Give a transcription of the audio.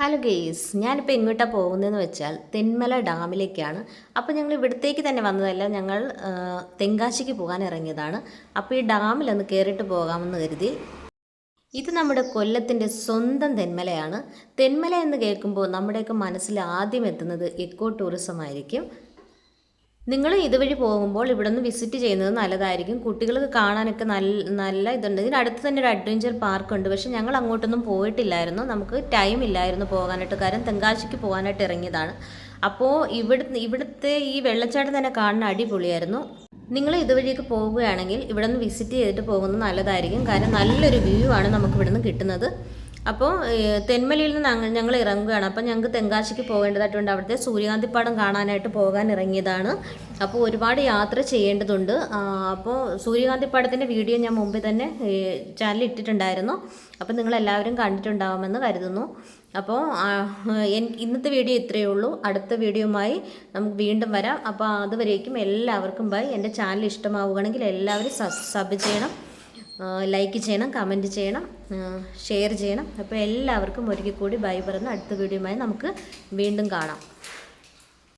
Hello guys ഞാനിപ്പോൾ എങ്ങോട്ടാണ് പോകുന്നതെന്ന് വെച്ചാൽ തെന്മല ഡാമിലേക്കാണ്. അപ്പോൾ ഞങ്ങൾ ഇവിടത്തേക്ക് തന്നെ വന്നതല്ല ഞങ്ങൾ തെങ്കാശിക്ക് പോകാൻ ഇറങ്ങിയതാണ്. അപ്പോൾ ഈ ഡാമിലൊന്ന് കയറിയിട്ട് പോകാമെന്ന് കരുതി. ഇത് നമ്മുടെ കൊല്ലത്തിന്റെ സ്വന്തം തെന്മലയാണ്. തെന്മല എന്ന് കേൾക്കുമ്പോൾ നമ്മുടെയൊക്കെ മനസ്സിൽ ആദ്യം എത്തുന്നത് എക്കോ ടൂറിസം ആയിരിക്കും. നിങ്ങൾ ഇതുവഴി പോകുമ്പോൾ ഇവിടെ നിന്ന് വിസിറ്റ് ചെയ്യുന്നത് നല്ലതായിരിക്കും. കുട്ടികൾക്ക് കാണാനൊക്കെ നല്ല നല്ല ഇതുണ്ട്. ഇതിനടുത്ത് തന്നെ ഒരു അഡ്വഞ്ചർ പാർക്ക് ഉണ്ട് പക്ഷെ ഞങ്ങൾ അങ്ങോട്ടൊന്നും പോയിട്ടില്ലായിരുന്നു. നമുക്ക് ടൈം ഇല്ലായിരുന്നു പോകാനായിട്ട്. കാരണം തെങ്കാശിക്ക് പോകാനായിട്ട് ഇറങ്ങിയതാണ്. അപ്പോൾ ഇവിടുത്തെ ഇവിടുത്തെ ഈ വെള്ളച്ചാട്ടം തന്നെ കാണുന്ന അടിപൊളിയായിരുന്നു. നിങ്ങൾ ഇതുവഴിയൊക്കെ പോവുകയാണെങ്കിൽ ഇവിടെ നിന്ന് വിസിറ്റ് ചെയ്തിട്ട് പോകുന്നത് നല്ലതായിരിക്കും. കാരണം നല്ലൊരു വ്യൂ ആണ് നമുക്ക് ഇവിടെ നിന്ന് കിട്ടുന്നത്. അപ്പോൾ തെന്മലയിൽ നിന്ന് ഞങ്ങൾ ഇറങ്ങുകയാണ്. അപ്പോൾ ഞങ്ങൾക്ക് തെങ്കാശിക്ക് പോകേണ്ടതായിട്ടുണ്ട്. അവിടുത്തെ സൂര്യകാന്തിപ്പാടം കാണാനായിട്ട് പോകാൻ ഇറങ്ങിയതാണ്. അപ്പോൾ ഒരുപാട് യാത്ര ചെയ്യേണ്ടതുണ്ട്. അപ്പോൾ സൂര്യകാന്തിപ്പാടത്തിന്റെ വീഡിയോ ഞാൻ മുമ്പേ തന്നെ ചാനലിൽ ഇട്ടിട്ടുണ്ടായിരുന്നു. അപ്പോൾ നിങ്ങൾ എല്ലാവരും കണ്ടിട്ടുണ്ടാവുമെന്ന് കരുതുന്നു. അപ്പോൾ ഇന്നത്തെ വീഡിയോ ഇത്രയേ ഉള്ളൂ. അടുത്ത വീഡിയോയുമായി നമുക്ക് വീണ്ടും വരാം. അപ്പോൾ അതുവരേക്കും എല്ലാവർക്കും ബൈ. എന്റെ ചാനൽ ഇഷ്ടമാവുകയാണെങ്കിൽ എല്ലാവരും സബ് ചെയ്യണം. ലൈക്ക് ചെയ്യണം കമന്റ് ചെയ്യണം ഷെയർ ചെയ്യണം. അപ്പോൾ എല്ലാവർക്കും ഒരിക്കൽ കൂടി ബൈ പറഞ്ഞ് അടുത്ത വീഡിയോയുമായി നമുക്ക് വീണ്ടും കാണാം.